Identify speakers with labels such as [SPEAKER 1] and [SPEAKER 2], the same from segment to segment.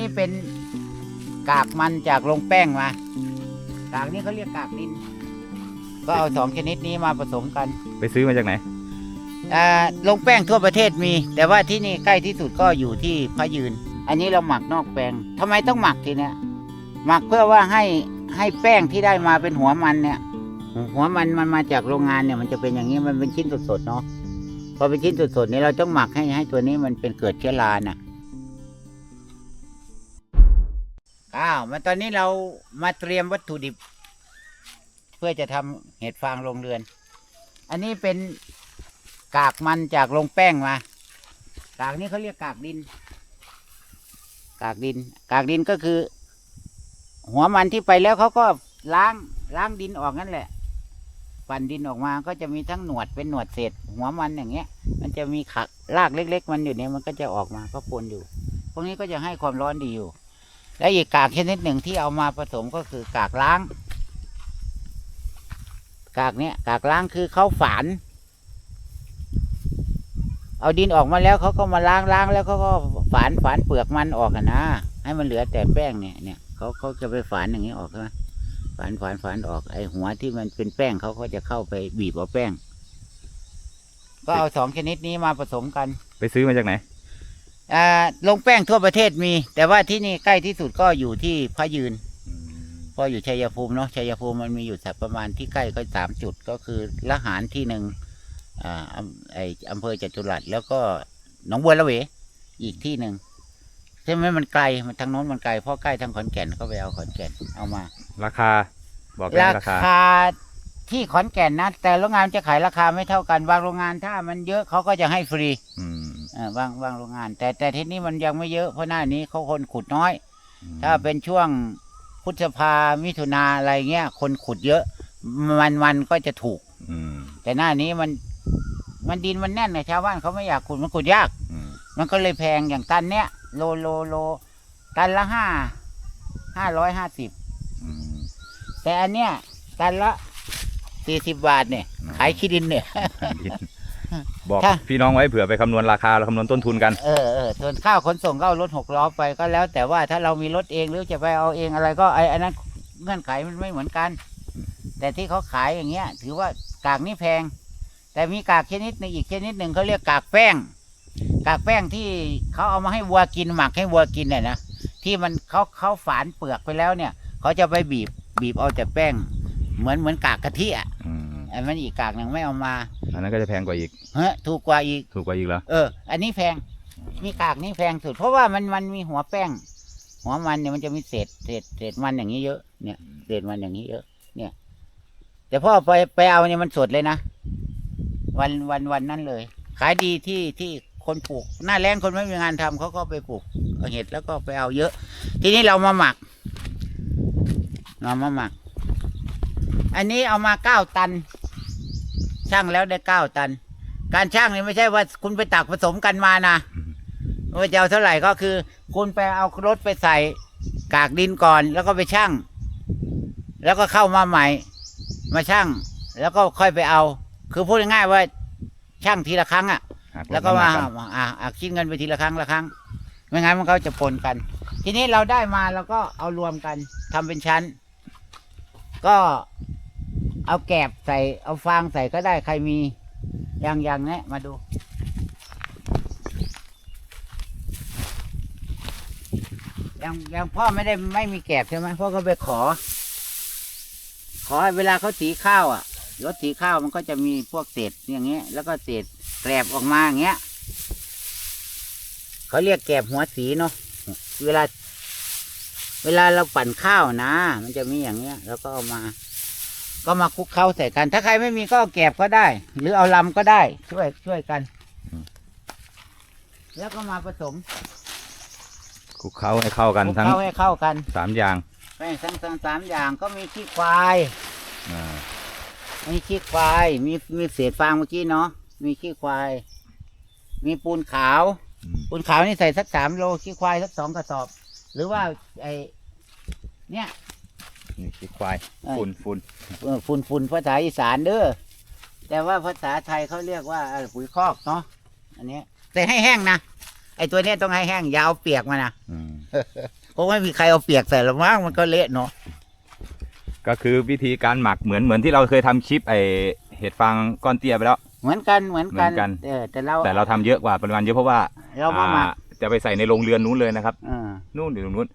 [SPEAKER 1] นี้เป็นกากมันจากลงแป้งมากากนี้เขาเรียกกากดิน ก็เอาสองชนิดนี้มาผสมกัน
[SPEAKER 2] ไปซื้อมาจากไหน
[SPEAKER 1] อ่าลงแป้งทั่วประเทศมี แต่ว่าที่นี่ใกล้ที่สุดก็อยู่ที่พระยืน อันนี้เราหมักนอกแป้งทำไมต้องหมักทีเนี้ยหมักเพื่อว่าให้ให้แป้งที่ได้มาเป็นหัวมันเนี่ย หัวมันมันมาจากโรงงานเนี่ยมันจะเป็นอย่างนี้มันเป็นชิ้นสดๆเนาะพอเป็นชิ้นสดๆเนี่ยเราต้องหมักให้ให้ตัวนี้มันเป็นเกิดเชื้อราน่ะ อ้าวมาตอนนี้เรามาเตรียมวัตถุดิบ เพื่อจะทำเห็ดฟางโรงเรือน อันนี้เป็นกากมันจากลงแป้งมา กากนี้เขาเรียกกากดิน กากดิน กากดินก็คือ หัวมันที่ไปแล้วเขาก็ล้างล้างดินออกนั่นแหละปั่นดินออกมาก็จะมีทั้งหนวดเป็นหนวดเศษ หัวมันอย่างเงี้ย มันจะมีขักรากเล็ก ๆ มันอยู่เนี่ยมันก็จะออกมาก็ปนอยู่ พวกนี้ก็จะให้ความร้อนดีอยู่ และอีกกากชนิดหนึ่งที่เอามาผสมก็คือกากล้าง กากเนี้ยกากล้างคือเขาฝาน เอาดินออกมาแล้วเขาก็มาล้างล้างแล้วเขาก็ฝานฝานเปลือกมันออกนะ ให้มันเหลือแต่แป้งเนี่ยเนี่ยเขาเขาจะไปฝานอย่างนี้ออกใช่ไหมฝานฝานฝานออกไอหัวที่มันเป็นแป้งเขาก็จะเข้าไปบีบเอาแป้ง ก็เอาสองชนิดนี้มาผสมกัน
[SPEAKER 2] ไปซื้อมาจากไหน
[SPEAKER 1] ลงแป้งทั่วประเทศมี แต่ว่าที่นี่ใกล้ที่สุดก็อยู่ที่พระยืนเพราะอยู่ชัยภูมิเนาะชัยภูมิมันมีอยู่สักประมาณที่ใกล้ก็สามจุดก็คือละหารที่หนึ่งอ่าอำไออำเภอจตุรัสแล้วก็หนองบัวละเว อีกที่หนึ่งใช่ไหมมันไกลมันทางโน้นมันไกลเพราะใกล้ทางขอนแก่นก็ไปเอาขอนแก่นเอามา
[SPEAKER 2] ราคา บอกได้
[SPEAKER 1] รา
[SPEAKER 2] ราคา
[SPEAKER 1] คาที่ขอนแก่นนะแต่โรงงานจะขายราคาไม่เท่ากันบางโรงงานถ้ามันเยอะเขาก็จะให้ฟรี
[SPEAKER 2] อืม
[SPEAKER 1] อ่าบางบางโรงงาน แต่แต่ที่นี่มันยังไม่เยอะเพราะหน้านี้เขาคนขุดน้อย ถ้าเป็นช่วงพฤษภามิถุนาอะไรเงี้ย คนขุดเยอะ มันมันก็จะถูก
[SPEAKER 2] อืม
[SPEAKER 1] แต่หน้านี้มันมันดินมันแน่นไงชาวบ้านเขาไม่อยากขุดมันขุดยาก
[SPEAKER 2] อืม
[SPEAKER 1] มันก็เลยแพงอย่างตันเนี้ยโลโลโลตันละห้าห้าร้อยห้าสิบ
[SPEAKER 2] อืม
[SPEAKER 1] แต่อันเนี้ยตันละสี่สิบบาทเนี่ย
[SPEAKER 2] อืม
[SPEAKER 1] ขายขี้ดินเนี่ย
[SPEAKER 2] บอก
[SPEAKER 1] ถ้า
[SPEAKER 2] พี่น้องไว้เผื่อไปคำนวณราคาแล้วคำนวณต้นทุนกัน
[SPEAKER 1] เออเออส่วนข้าวขนส่งก็เอารถหกล้อไปก็แล้ว แต่ว่าถ้าเรามีรถเองหรือจะไปเอาเองอะไรก็ไอ้อันนั้นเงื่อนไขมันไม่เหมือนกัน แต่ที่เขาขายอย่างเงี้ย ถือว่ากากนี่แพง แต่มีกากชนิดหนึงอีกชนิดหนึ่งเขาเรียกกากแป้ง กากแป้งที่เขาเอามาให้วัวกินหมักให้วัวกินเนี่ยนะที่มันเขาเขาฝานเปลือกไปแล้วเนี่ยเขาจะไปบีบบีบเอาแต่แป้ง เหมือนเหมือนกากกะทิอะ
[SPEAKER 2] อืม
[SPEAKER 1] อันนั้นอีกกากหนึ่งไม่เอามา
[SPEAKER 2] อันนั้นก็จะแพงกว่าอีก
[SPEAKER 1] เฮ้ยถูกกว่าอีก
[SPEAKER 2] ถูกกว่าอีกเหรอ
[SPEAKER 1] เออ อันนี้แพงมีกากนี่แพงสุด เพราะว่ามันมันมีหัวแป้ง หัวมันเนี่ยมันจะมีเศษเศษเศษมันอย่างนี้เยอะเนี่ยเศษมันอย่างนี้เยอะ เนี่ย แต่พ่อไปไปเอาเนี่ยมันสดเลยนะวันวันวันนั้นเลย ขายดีที่ที่คนปลูก หน้าแรงคนไม่มีงานทำเขาก็ไปปลูกเอาเห็ดแล้วก็ไปเอาเยอะ ทีนี้เรามาหมักเรามาหมัก อันนี้เอามาเก้าตัน ช่างแล้วได้เก้าตัน การช่างนี่ไม่ใช่ว่าคุณไปตักผสมกันมานะว่าจะเอาเท่าไหร่ก็คือ คุณไปเอารถไปใส่กากดินก่อน แล้วก็ไปช่างแล้วก็เข้ามาใหม่ มาช่างแล้วก็ค่อยไปเอา คือพูดง่ายๆว่าช่างทีละครั้งอะ
[SPEAKER 2] หัลด
[SPEAKER 1] แล้วก็มา
[SPEAKER 2] น้ำหนัน
[SPEAKER 1] อ่าอ่าคิดเงินไปทีละครั้งละครั้ง ไม่งั้นมันก็จะปนกัน ทีนี้เราได้มาเราก็เอารวมกันทำเป็นชั้น ก็ เอาแกบใส่เอาฟางใส่ก็ได้ใครมีอย่างอย่างเนี้ยมาดูอย่างอย่างพ่อไม่ได้ไม่มีแกบใช่ไหมพ่อก็ไปขอ ขอให้เวลาเขาสีข้าวอะรถสีข้าวมันก็จะมีพวกเศษอย่างเงี้ย แล้วก็เศษแกลบออกมาอย่างเงี้ยเขาเรียกแกบหัวสีเนาะเวลา เวลาเราปั่นข้าวนะ มันจะมีอย่างเงี้ย แล้วก็เอามา ก็มาคลุกเข้าใส่กัน ถ้าใครไม่มีก็เอาแกบก็ได้ หรือเอาลำก็ได้ ช่วยช่วยกัน แล้วก็มาผสม
[SPEAKER 2] คลุกเคล้าให้เข้ากัน
[SPEAKER 1] คลุก
[SPEAKER 2] ทั้ง
[SPEAKER 1] เข้าให้เข้ากัน
[SPEAKER 2] สามอย่าง
[SPEAKER 1] แป้งทั้งทั้งสามอย่างก็มีขี้ควาย
[SPEAKER 2] อ่า
[SPEAKER 1] มีขี้ควาย มีมีเศษฟางเมื่อกี้เนาะ มีขี้ควาย มีปูนขาว
[SPEAKER 2] อืม
[SPEAKER 1] ปูนขาวนี่ใส่สักสามโลขี้ควายสักสองกระสอบ หรือว่าไอเนี่ย
[SPEAKER 2] นี่ขี้ควาย
[SPEAKER 1] เอ้ย
[SPEAKER 2] ฝุ่นฝุ่น
[SPEAKER 1] เออฝุ่นฝุ่นภาษาอีสานเด้อแต่ว่าภาษาไทยเขาเรียกว่าอะไรปุ๋ยคอกเนาะอันเนี้ยแต่ให้แห้งนะไอ้ตัวเนี้ยต้องให้แห้งอยาเอาเปียกมานะ
[SPEAKER 2] อืม
[SPEAKER 1] คงไม่มีใครเอาเปียกใส่หรอกมั้งมันก็เละเนาะ
[SPEAKER 2] ก็คือวิธีการหมักเหมือนเหมือนที่เราเคยทำคลิปไอเห็ดฟางก้อนเตี้ยไปแล้ว
[SPEAKER 1] เหมือนกันเหมือนกัน
[SPEAKER 2] เหมือนกัน
[SPEAKER 1] เออแต่เรา
[SPEAKER 2] แต่เราทำเยอะกว่าปริมาณเยอะเพราะว่า
[SPEAKER 1] เรามาหมัก
[SPEAKER 2] อ่าจะไปใส่ในโรงเรือนนู้นเลยนะครับ
[SPEAKER 1] เออ
[SPEAKER 2] นู่นอยู่ตรงนู้น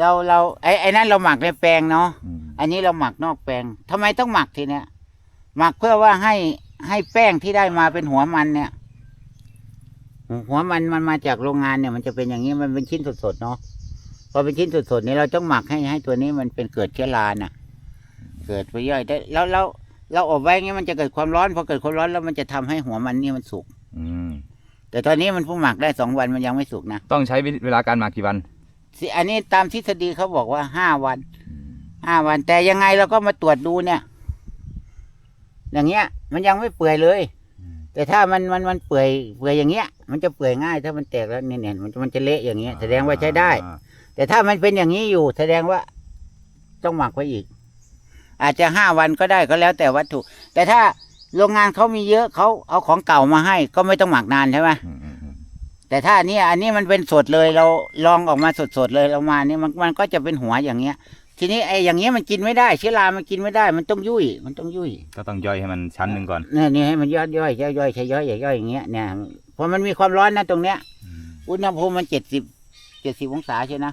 [SPEAKER 1] เราเราไอ้ไอ้นั่นเราหมักในแปลงเนาะ
[SPEAKER 2] อืม
[SPEAKER 1] อันนี้เราหมักนอกแปลงทำไมต้องหมักทีเนี้ยหมักเพื่อว่าให้ให้แป้งที่ได้มาเป็นหัวมันเนี่ย หัวมันมันมาจากโรงงานเนี่ย มันจะเป็นอย่างนี้มันเป็นชิ้นสดๆเนาะพอเป็นชิ้นสดๆนี่เราต้องหมักให้ให้ตัวนี้มันเป็นเกิดเชื้อราน่ะ เกิดไปย่อยได้แล้วแล้วเราอบไว้งี้มันจะเกิดความร้อนพอเกิดความร้อนแล้วมันจะทำให้หัวมันนี่มันสุก
[SPEAKER 2] อืม
[SPEAKER 1] แต่ตอนนี้มันเพิ่งหมักได้สองวันมันยังไม่สุกนะ
[SPEAKER 2] ต้องใช้เวลาการหมักกี่วัน
[SPEAKER 1] สิอันนี้ตามทฤษฎีเขาบอกว่าห้าวัน ห้าวัน แต่ยังไงเราก็มาตรวจดูเนี่ย อย่างเงี้ย มันยังไม่เปื่อยเลย แต่ถ้ามันมันมันเปื่อยเปื่อยอย่างเงี้ย มันจะเปื่อยง่าย ถ้ามันแตกแล้วเนี่ยเนี่ยมันมันจะเละอย่างเงี้ยแสดงว่าใช้ได้
[SPEAKER 2] อ่า
[SPEAKER 1] แต่ถ้ามันเป็นอย่างนี้อยู่ แสดงว่าต้องหมักไว้อีก อาจจะห้าวันก็ได้ก็แล้วแต่วัตถุ แต่ถ้าโรงงานเขามีเยอะเขาเอาของเก่ามาให้ ก็ไม่ต้องหมักนานใช่ไหม
[SPEAKER 2] อืมอืมอืม
[SPEAKER 1] แต่ถ้าอันนี้อันนี้มันเป็นสดเลยเราลองออกมาสดๆเลยเรามานี่มันมันก็จะเป็นหัวอย่างเงี้ย ทีนี้ไอ้อย่างเงี้ยมันกินไม่ได้เชื้อรามันกินไม่ได้ มันต้องยุ่ยมันต้องยุ่ย
[SPEAKER 2] ก็ต้องย่อยให้มันชั้นหนึ่งก่อน
[SPEAKER 1] เนี่ยนี่ให้มันย่อยย่อยย่อยย่อยใช้ย่อยย่อยย่อยอย่างเงี้ยเนี่ยพอมันมีความร้อนนะตรงเนี้ย อุณหภูมิมันเจ็ดสิบเจ็ดสิบองศาใช่นะ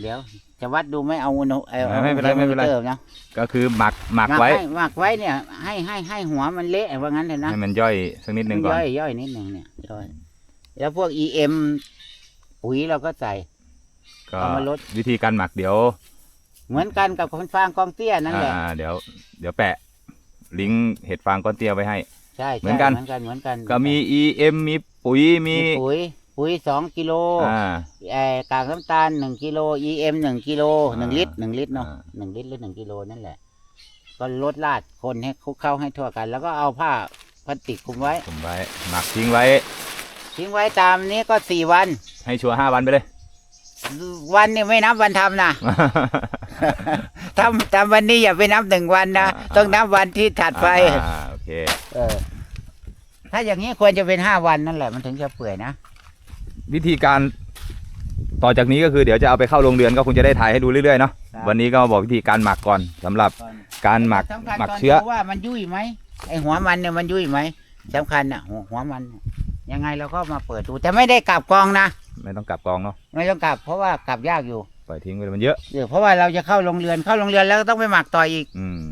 [SPEAKER 1] เดี๋ยว จะวัดดูไหมเอาอุณหภูมิเอาอา
[SPEAKER 2] ไม่เป็นไรไม่เป็นไร
[SPEAKER 1] ทอร์นะ
[SPEAKER 2] ก็คือหมักหมัก
[SPEAKER 1] หมัก
[SPEAKER 2] ไว้
[SPEAKER 1] ไว้ หมักไว้เนี่ย ให้ให้ให้หัวมันเละว่างั้นเลยนะ
[SPEAKER 2] ให้มันย่อยสักนิดหนึ่งก่อน
[SPEAKER 1] ย่อยย่อยนิดหนึ่งเนี่ยย่อยแล้วพวก EM ปุ๋ยเราก็ใส่
[SPEAKER 2] ก็
[SPEAKER 1] เอามาลด
[SPEAKER 2] วิธีการหมักเดี๋ยว
[SPEAKER 1] เหมือนกันกับคนฟางกองเตี้ยนั่นแหละ
[SPEAKER 2] อ่าเดี๋ยว เดี๋ยวแปะ ลิงก์เห็ดฟางก้อนเตี้ยไว้ให้
[SPEAKER 1] ใช่
[SPEAKER 2] เหมือนกัน
[SPEAKER 1] ใช่เหมือนกันเหมือนกัน
[SPEAKER 2] ก็มี EM มีปุ๋ยมี
[SPEAKER 1] มีปุ๋ย ปุ๋ยสองกิโล
[SPEAKER 2] อ่า
[SPEAKER 1] ไอ้กากน้ำตาลหนึ่งกิโล EM หนึ่งกิโลหนึ่ง
[SPEAKER 2] อ่า
[SPEAKER 1] ลิตรหนึ่งลิตรเนาะ
[SPEAKER 2] อ่า
[SPEAKER 1] หนึ่งลิตรหรือหนึ่งกิโลนั่นแหละ ก็ลดราดคนให้คลุกเข้าให้ทั่วกัน แล้วก็เอาผ้าพลาสติกคลุมไว้
[SPEAKER 2] ผมไว้หมักทิ้งไว้
[SPEAKER 1] ทิ้งไว้ตามนี้ก็สี่วัน
[SPEAKER 2] ให้ชัวร์ห้าวันไปเลย
[SPEAKER 1] วันนี่ไม่นับวันทำนะ ทำทำวันนี้อย่าไปนับหนึ่งวันนะ
[SPEAKER 2] อ่า
[SPEAKER 1] ต้องนับวันที่ถัดไป
[SPEAKER 2] อ่าโอเค
[SPEAKER 1] เออ ถ้าอย่างนี้ควรจะเป็นห้าวันนั่นแหละมันถึงจะเปื่อยนะ
[SPEAKER 2] วิธีการต่อจากนี้ก็คือเดี๋ยวจะเอาไปเข้าโรงเรือนก็คงจะได้ถ่ายให้ดูเรื่อยๆเนาะ
[SPEAKER 1] ครับ
[SPEAKER 2] วันนี้ก็บอกวิธีการหมักก่อนสำหรับการหมัก
[SPEAKER 1] สำคัญ
[SPEAKER 2] หมัก
[SPEAKER 1] ตอน
[SPEAKER 2] เชื้อ
[SPEAKER 1] ดูว่ามันยุ่ยไหมไอหัวมันเนี่ยมันยุ่ยไหมสำคัญอะหัวหัวมันยังไงเราก็มาเปิดดูแต่ไม่ได้กลับกองนะ
[SPEAKER 2] ไม่ต้องกลับกองเนาะ
[SPEAKER 1] ไม่ต้องกลับ เพราะว่ากลับยากอยู่
[SPEAKER 2] ปล่อยทิ้งไปเลยมันเยอะ
[SPEAKER 1] เออเพราะว่าเราจะเข้าโรงเรือนเข้าโรงเรือนแล้วก็ต้องไปหมักต่ออีก
[SPEAKER 2] อืม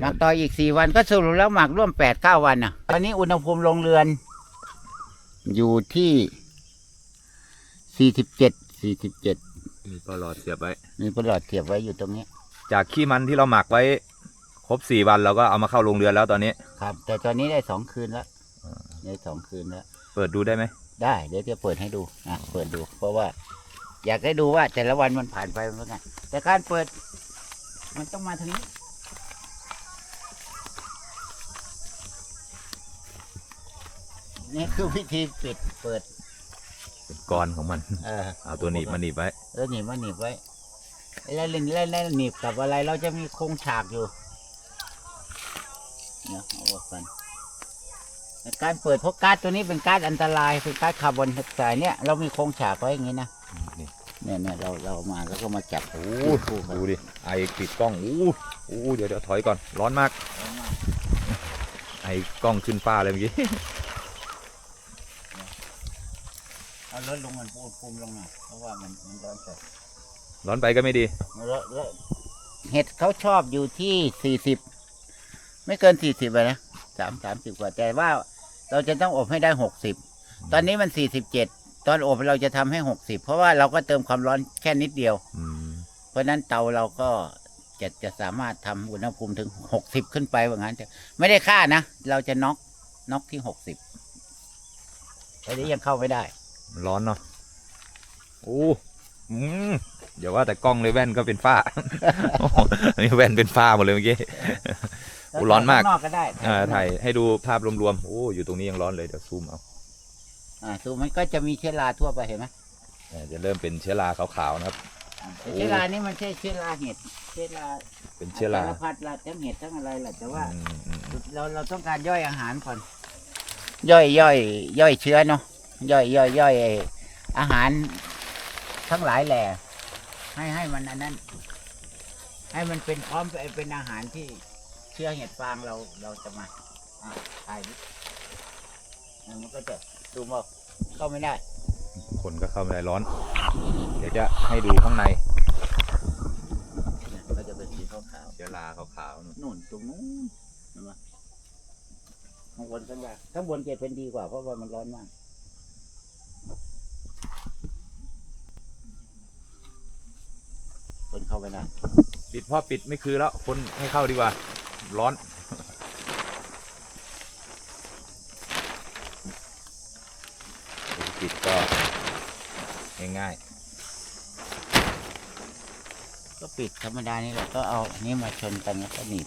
[SPEAKER 1] หมักต่ออีกสี่วันก็สรุปแล้วหมักร่วมแปดเก้าวันอะตอนนี้อุณหภูมิโรงเรือน อยู่ที่สี่สิบเจ็ดสี่สิบเจ็ด
[SPEAKER 2] มีปลอดเสียบไว้
[SPEAKER 1] มีประหลอดเสียบไว้อยู่ตรงนี้
[SPEAKER 2] จากขี้มันที่เราหมักไว้ ครบสี่วันเราก็เอามาเข้าโรงเรือนแล้วตอนนี้
[SPEAKER 1] ครับ แต่ตอนนี้ได้สองคืนแล้ว
[SPEAKER 2] อ่า
[SPEAKER 1] ได้สองคืนแล้ว
[SPEAKER 2] เปิดดูได้ไหม
[SPEAKER 1] ได้เดี๋ยวจะเปิดให้ดูอะเปิดดู เพราะว่า อยากให้ดูว่าแต่ละวันมันผ่านไปมันเป็นไงแต่การเปิด มันต้องมาทางนี้ นี่คือวิธีปิดเปิด
[SPEAKER 2] เป็นกรของมัน
[SPEAKER 1] เออ
[SPEAKER 2] เอาตัวหนีบมาหนีบไว้
[SPEAKER 1] แล้วหนีบมาหนีบไว้แล้วเล่นแล้วแล้วหนีบกับอะไรเราจะมีโครงฉากอยู่เนาะเอาออกกันแต่การเปิดเพราะการ์ดตัวนี้เป็นการ์ดอันตรายคือการ์ดคาร์บอนไดออกไซด์เนี่ยเรามีโครงฉากไว้อย่างนี้นะ
[SPEAKER 2] นี่
[SPEAKER 1] เนี่ยเนี่ยเราเรามาแล้วก็มาจับโอ้
[SPEAKER 2] อู้ดูดิ ไอติดกล้องอู้อู้เดี๋ยวเดี๋ยวถอยก่อน ร้อนมาก ไอกล้องขึ้นฟ้าเลยเมื่อกี้
[SPEAKER 1] เอา ลดลงมันปูภูมิลงหน่อยเพราะว่ามันมันร้อนจัด
[SPEAKER 2] ร้อนไปก็ไม่ดี
[SPEAKER 1] แล้วแล้วเห็ดเขาชอบอยู่ที่สี่สิบไม่เกินสี่สิบเลยนะสามสามสิบกว่าแต่ว่าเราจะต้องอบให้ได้หกสิบตอนนี้มันสี่สิบเจ็ดตอนอบเราจะทำให้หกสิบเพราะว่าเราก็เติมความร้อนแค่นิดเดียว
[SPEAKER 2] อืม
[SPEAKER 1] เพราะฉะนั้นเตาเราก็จะจะสามารถทำอุณหภูมิถึงหกสิบขึ้นไปว่างั้นเถอะไม่ได้ค่านะ เราจะน็อกน็อกที่หกสิบแต่นี้ยังเข้าไม่ได้
[SPEAKER 2] ร้อนเนาะอู้อืมเดี๋ยวว่าแต่กล้องเลยแว่นก็เป็นฝ้าโอ้โหนี่แว่นเป็นฝ้าหมดเลยเมื่อกี้โอ้ร้อนมาก
[SPEAKER 1] ข้งนอกก็ได้
[SPEAKER 2] อ่าถ่ายให้ดูภาพรวมๆโอ้อยู่ตรงนี้ยังร้อนเลยเดี๋ยวซูมเอา
[SPEAKER 1] อ่าสูมันก็จะมีเชื้อราทั่วไปเห็นไหม
[SPEAKER 2] อ่าจะเริ่มเป็นเชื้อราขาวๆนะครับ
[SPEAKER 1] แต่เชื้อรานี่มันใช่เชื้อราเห็ดเชื้อรา
[SPEAKER 2] เป็นเชื้อรา
[SPEAKER 1] สารพัดละทั้งเห็ดทั้งอะไรแหละแต่ว่า
[SPEAKER 2] อืมอืมอืม
[SPEAKER 1] เราเราต้องการย่อยอาหารก่อน ย่อยย่อยย่อยเชื้อเนาะ ย่อยย่อยย่อยไอ้อาหารทั้งหลายแหล่ให้ให้มันอันนั้น ให้มันเป็นพร้อมไปเป็นอาหารที่เชื้อเห็ดฟางเราเราจะมาอะถ่ายดิอะมันก็จะดูมออกเข้าไม่ได้
[SPEAKER 2] คนก็เข้าไม่ได้ร้อน เดี๋ยวจะให้ดูข้างใน
[SPEAKER 1] เนี่ยก็จะเป็นสีขาว
[SPEAKER 2] เชื้อราขาวๆนู่น
[SPEAKER 1] ๆนู่นตรงนู้นเห็นไหมข้างบนข้างล่างข้างบนจะเป็นดีกว่าเพราะว่ามันร้อนมากคนเข้า ไปได้
[SPEAKER 2] ปิดพ่อปิดไม่คือแล้วคนให้เข้าดีกว่า ร้อน ปิดก็ง่าย
[SPEAKER 1] ก็ปิดธรรมดานี่แหละก็เอานี่มาชนกันแล้วก็หนีบ